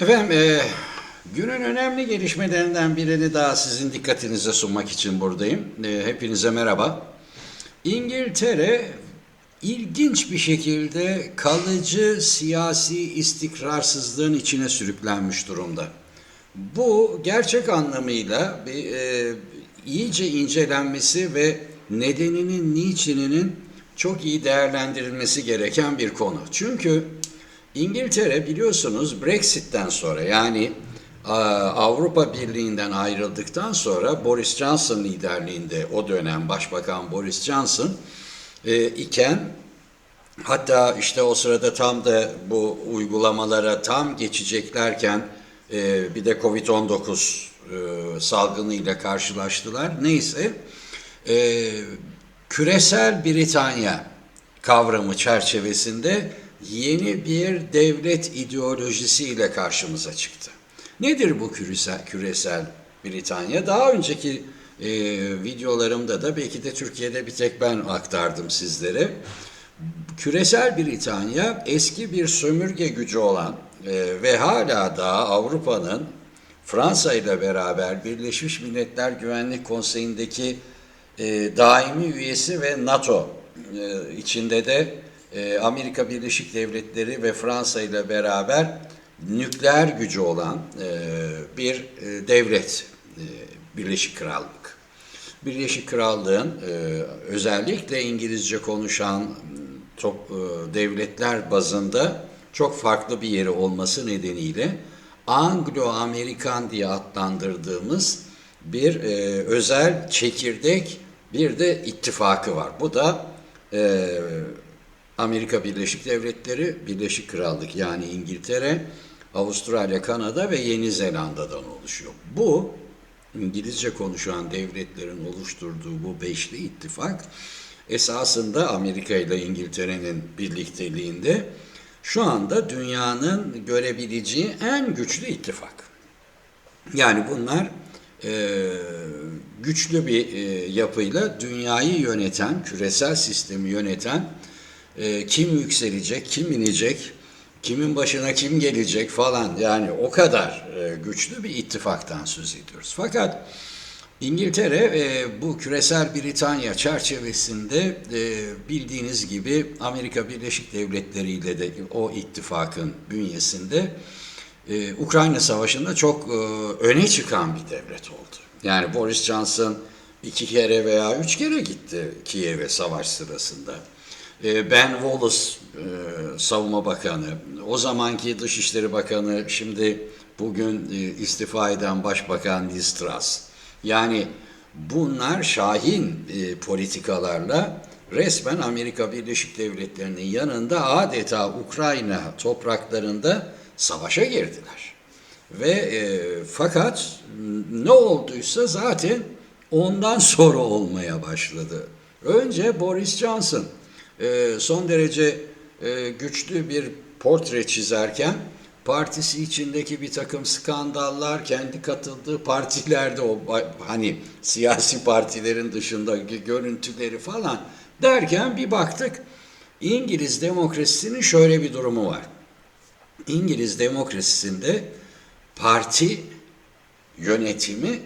Efendim, e, günün önemli gelişmelerinden birini daha sizin dikkatinize sunmak için buradayım. E, hepinize merhaba. İngiltere ilginç bir şekilde kalıcı siyasi istikrarsızlığın içine sürüklenmiş durumda. Bu gerçek anlamıyla e, iyice incelenmesi ve nedeninin, niçininin çok iyi değerlendirilmesi gereken bir konu. Çünkü İngiltere biliyorsunuz Brexit'ten sonra yani a, Avrupa Birliği'nden ayrıldıktan sonra Boris Johnson liderliğinde o dönem Başbakan Boris Johnson e, iken hatta işte o sırada tam da bu uygulamalara tam geçeceklerken e, bir de Covid-19 e, salgınıyla karşılaştılar. Neyse e, küresel Britanya kavramı çerçevesinde yeni bir devlet ideolojisiyle karşımıza çıktı. Nedir bu küresel, küresel Britanya? Daha önceki e, videolarımda da belki de Türkiye'de bir tek ben aktardım sizlere. Küresel Britanya eski bir sömürge gücü olan e, ve hala da Avrupa'nın Fransa ile beraber Birleşmiş Milletler Güvenlik Konseyi'ndeki e, daimi üyesi ve NATO e, içinde de e, Amerika Birleşik Devletleri ve Fransa ile beraber nükleer gücü olan e, bir e, devlet e, Birleşik Krallık. Birleşik Krallığın özellikle İngilizce konuşan devletler bazında çok farklı bir yeri olması nedeniyle Anglo-Amerikan diye adlandırdığımız bir e, özel çekirdek bir de ittifakı var. Bu da e, Amerika Birleşik Devletleri, Birleşik Krallık yani İngiltere, Avustralya, Kanada ve Yeni Zelanda'dan oluşuyor. Bu İngilizce konuşan devletlerin oluşturduğu bu beşli ittifak esasında Amerika ile İngiltere'nin birlikteliğinde şu anda dünyanın görebileceği en güçlü ittifak. Yani bunlar e, güçlü bir e, yapıyla dünyayı yöneten, küresel sistemi yöneten e, kim yükselecek, kim inecek, kimin başına kim gelecek falan yani o kadar e, güçlü bir ittifaktan söz ediyoruz. Fakat İngiltere e, bu küresel Britanya çerçevesinde e, bildiğiniz gibi Amerika Birleşik Devletleri ile de o ittifakın bünyesinde e, Ukrayna Savaşı'nda çok e, öne çıkan bir devlet oldu. Yani Boris Johnson iki kere veya üç kere gitti Kiev'e savaş sırasında. E, Ben Wallace e, savunma bakanı, o zamanki Dışişleri Bakanı, şimdi bugün e, istifa eden Başbakan Liz Truss. Yani bunlar şahin e, politikalarla resmen Amerika Birleşik Devletleri'nin yanında adeta Ukrayna topraklarında savaşa girdiler. Ve fakat ne olduysa zaten ondan sonra olmaya başladı. Önce Boris Johnson son derece e, güçlü bir portre çizerken partisi içindeki bir takım skandallar, kendi katıldığı partilerde o hani siyasi partilerin dışında görüntüleri falan derken bir baktık İngiliz demokrasisinin şöyle bir durumu var. İngiliz demokrasisinde parti yönetimi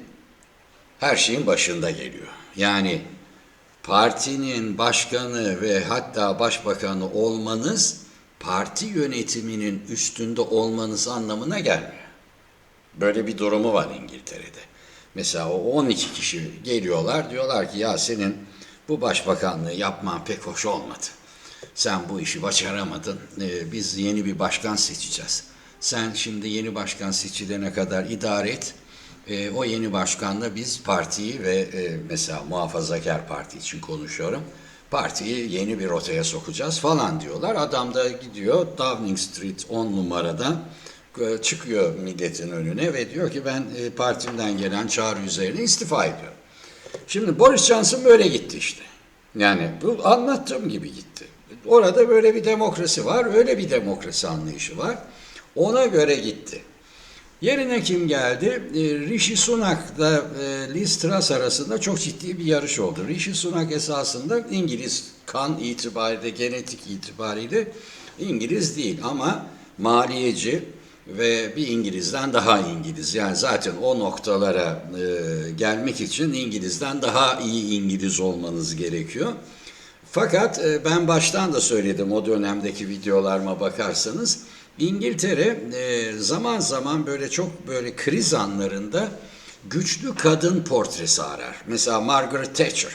her şeyin başında geliyor. Yani partinin başkanı ve hatta başbakanı olmanız parti yönetiminin üstünde olmanız anlamına gelmiyor. Böyle bir durumu var İngiltere'de. Mesela o 12 kişi geliyorlar diyorlar ki ya senin bu başbakanlığı yapman pek hoş olmadı. Sen bu işi başaramadın. Ee, biz yeni bir başkan seçeceğiz. Sen şimdi yeni başkan seçilene kadar idare et. Ee, o yeni başkanla biz partiyi ve e, mesela muhafazakar parti için konuşuyorum. Partiyi yeni bir rotaya sokacağız falan diyorlar. Adam da gidiyor Downing Street 10 numarada e, çıkıyor milletin önüne ve diyor ki ben e, partimden gelen çağrı üzerine istifa ediyorum. Şimdi Boris Johnson böyle gitti işte. Yani bu anlattığım gibi gitti. Orada böyle bir demokrasi var, öyle bir demokrasi anlayışı var. Ona göre gitti. Yerine kim geldi? E, Rishi Sunak'la e, Liz Truss arasında çok ciddi bir yarış oldu. Rishi Sunak esasında İngiliz kan itibariyle, genetik itibariyle İngiliz değil ama maliyeci, ve bir İngiliz'den daha İngiliz. Yani zaten o noktalara e, gelmek için İngiliz'den daha iyi İngiliz olmanız gerekiyor. Fakat ben baştan da söyledim o dönemdeki videolarıma bakarsanız İngiltere e, zaman zaman böyle çok böyle kriz anlarında güçlü kadın portresi arar. Mesela Margaret Thatcher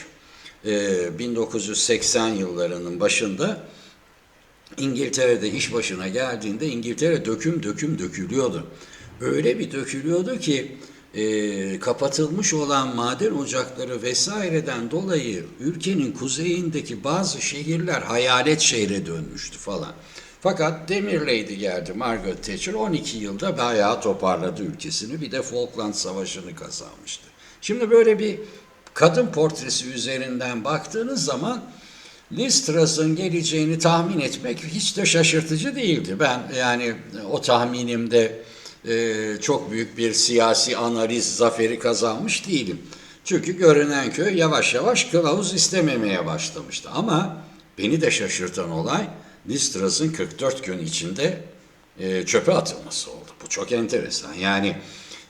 e, 1980 yıllarının başında İngiltere'de iş başına geldiğinde İngiltere döküm döküm dökülüyordu. Öyle bir dökülüyordu ki e, kapatılmış olan maden ocakları vesaireden dolayı ülkenin kuzeyindeki bazı şehirler hayalet şehre dönmüştü falan. Fakat Demirleydi geldi Margaret Thatcher 12 yılda bayağı toparladı ülkesini bir de Falkland Savaşı'nı kazanmıştı. Şimdi böyle bir kadın portresi üzerinden baktığınız zaman Liz Truss'ın geleceğini tahmin etmek hiç de şaşırtıcı değildi. Ben yani o tahminimde e, çok büyük bir siyasi analiz zaferi kazanmış değilim. Çünkü görünen köy yavaş yavaş kılavuz istememeye başlamıştı. Ama beni de şaşırtan olay Liz Truss'ın 44 gün içinde e, çöpe atılması oldu. Bu çok enteresan. Yani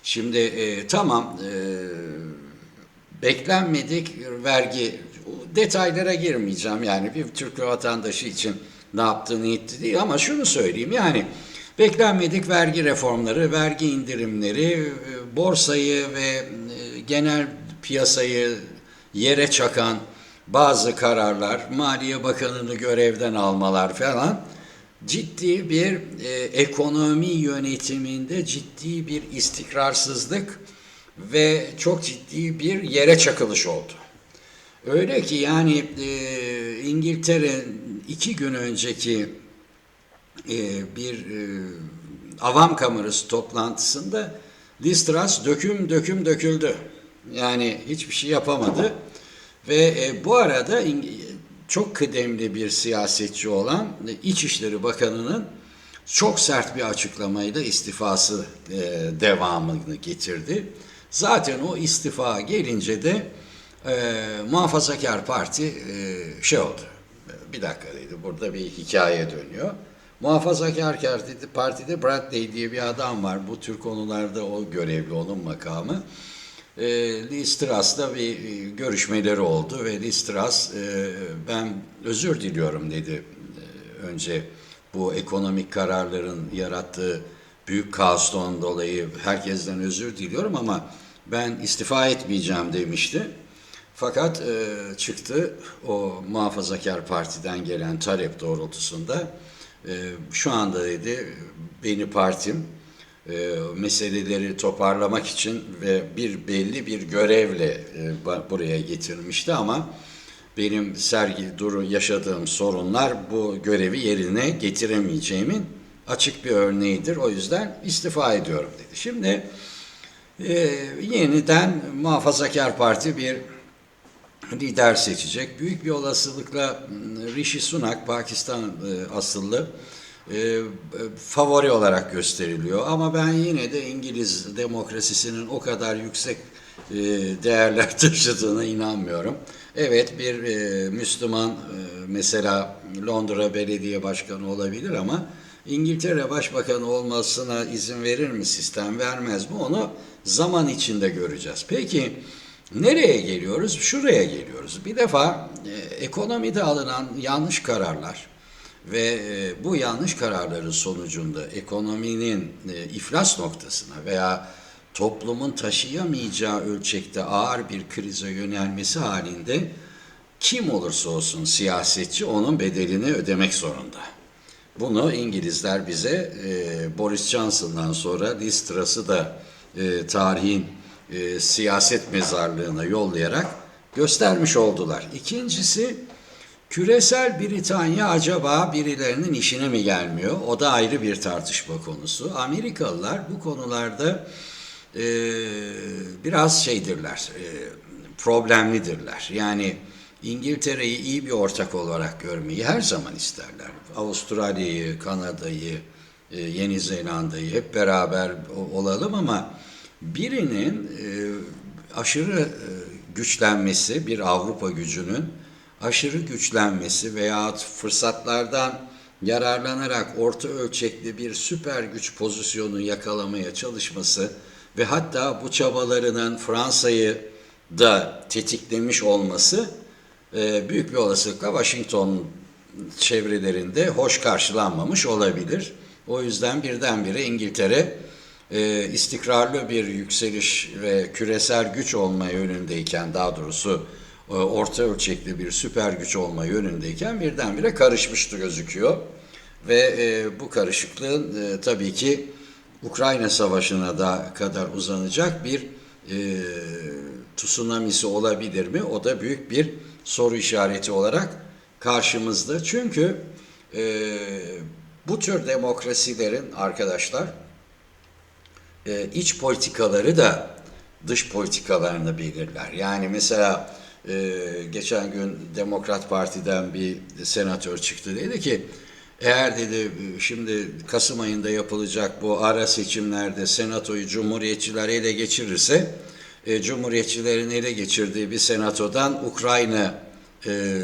şimdi e, tamam e, beklenmedik vergi detaylara girmeyeceğim yani bir Türk vatandaşı için ne yaptığını etti değil ama şunu söyleyeyim yani beklenmedik vergi reformları, vergi indirimleri, borsayı ve genel piyasayı yere çakan bazı kararlar, Maliye Bakanı'nı görevden almalar falan ciddi bir e, ekonomi yönetiminde ciddi bir istikrarsızlık ve çok ciddi bir yere çakılış oldu. Öyle ki yani e, İngiltere iki gün önceki e, bir e, avam kamerası toplantısında Liz Truss döküm döküm döküldü. Yani hiçbir şey yapamadı. Ve e, bu arada çok kıdemli bir siyasetçi olan İçişleri Bakanı'nın çok sert bir açıklamayla istifası e, devamını getirdi. Zaten o istifa gelince de e, Muhafazakar Parti e, şey oldu. Bir dakika dedi burada bir hikaye dönüyor. Muhafazakar Parti'de Bradley diye bir adam var. Bu tür konularda o görevli onun makamı. E, Liz Truss'la bir görüşmeleri oldu ve Liz Truss e, ben özür diliyorum dedi e, önce bu ekonomik kararların yarattığı büyük kaostan dolayı herkesten özür diliyorum ama ben istifa etmeyeceğim demişti. Fakat e, çıktı o muhafazakar partiden gelen talep doğrultusunda e, şu anda dedi beni partim e, meseleleri toparlamak için ve bir belli bir görevle e, buraya getirmişti ama benim sergi duru yaşadığım sorunlar bu görevi yerine getiremeyeceğimin açık bir örneğidir. O yüzden istifa ediyorum dedi. Şimdi e, yeniden muhafazakar parti bir lider seçecek. Büyük bir olasılıkla Rishi Sunak, Pakistan e, asıllı, e, favori olarak gösteriliyor. Ama ben yine de İngiliz demokrasisinin o kadar yüksek e, değerler taşıdığına inanmıyorum. Evet bir Müslüman mesela Londra Belediye Başkanı olabilir ama İngiltere Başbakanı olmasına izin verir mi sistem vermez mi onu zaman içinde göreceğiz. Peki Nereye geliyoruz? Şuraya geliyoruz. Bir defa e, ekonomide alınan yanlış kararlar ve e, bu yanlış kararların sonucunda ekonominin e, iflas noktasına veya toplumun taşıyamayacağı ölçekte ağır bir krize yönelmesi halinde kim olursa olsun siyasetçi onun bedelini ödemek zorunda. Bunu İngilizler bize e, Boris Johnson'dan sonra Liz da tarihin siyaset mezarlığına yollayarak göstermiş oldular. İkincisi küresel Britanya acaba birilerinin işine mi gelmiyor? O da ayrı bir tartışma konusu. Amerikalılar bu konularda e, biraz şeydirler, e, problemlidirler. Yani İngiltere'yi iyi bir ortak olarak görmeyi her zaman isterler. Avustralya'yı, Kanada'yı, e, Yeni Zelanda'yı hep beraber olalım ama birinin e, aşırı e, güçlenmesi, bir Avrupa gücünün aşırı güçlenmesi veya fırsatlardan yararlanarak orta ölçekli bir süper güç pozisyonu yakalamaya çalışması ve hatta bu çabalarının Fransa'yı da tetiklemiş olması e, büyük bir olasılıkla Washington çevrelerinde hoş karşılanmamış olabilir. O yüzden birdenbire İngiltere e, istikrarlı bir yükseliş ve küresel güç olma yönündeyken daha doğrusu orta ölçekli bir süper güç olma yönündeyken birdenbire karışmıştı gözüküyor. Ve e, bu karışıklığın e, tabii ki Ukrayna Savaşı'na da kadar uzanacak bir e, tsunamisi olabilir mi? O da büyük bir soru işareti olarak karşımızda. Çünkü e, bu tür demokrasilerin arkadaşlar e, iç politikaları da dış politikalarını belirler. Yani mesela e, geçen gün Demokrat Parti'den bir senatör çıktı dedi ki eğer dedi şimdi Kasım ayında yapılacak bu ara seçimlerde senatoyu cumhuriyetçiler ele geçirirse e, cumhuriyetçilerin ele geçirdiği bir senatodan Ukrayna e,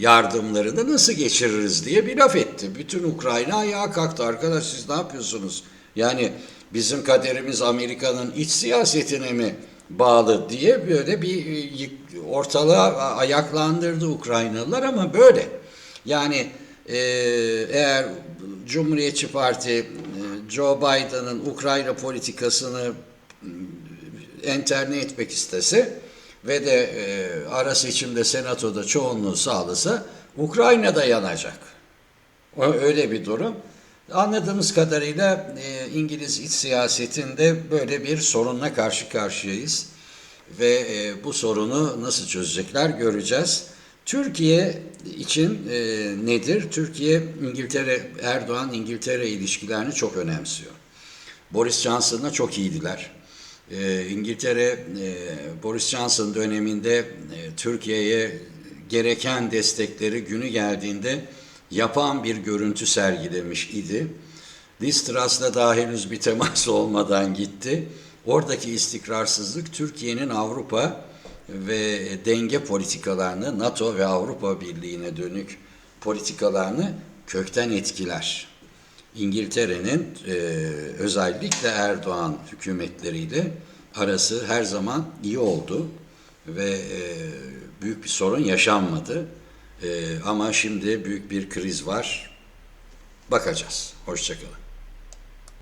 yardımlarını nasıl geçiririz diye bir laf etti. Bütün Ukrayna ayağa kalktı. Arkadaş siz ne yapıyorsunuz? Yani bizim kaderimiz Amerika'nın iç siyasetine mi bağlı diye böyle bir e, ortalığa ayaklandırdı Ukraynalılar ama böyle. Yani e, eğer Cumhuriyetçi Parti e, Joe Biden'ın Ukrayna politikasını enterne etmek istese ve de e, ara seçimde senatoda çoğunluğu sağlasa Ukrayna'da yanacak. O öyle bir durum. Anladığımız kadarıyla e, İngiliz iç siyasetinde böyle bir sorunla karşı karşıyayız. Ve e, bu sorunu nasıl çözecekler göreceğiz. Türkiye için e, nedir? Türkiye, İngiltere, Erdoğan-İngiltere ilişkilerini çok önemsiyor. Boris Johnson'la çok iyiydiler. Ee, İngiltere e, Boris Johnson döneminde e, Türkiye'ye gereken destekleri günü geldiğinde yapan bir görüntü sergilemiş idi. Liz Truss'la daha henüz bir temas olmadan gitti. Oradaki istikrarsızlık Türkiye'nin Avrupa ve denge politikalarını, NATO ve Avrupa Birliği'ne dönük politikalarını kökten etkiler. İngiltere'nin e, özellikle Erdoğan hükümetleriyle arası her zaman iyi oldu ve e, büyük bir sorun yaşanmadı. E, ama şimdi büyük bir kriz var. Bakacağız. Hoşçakalın.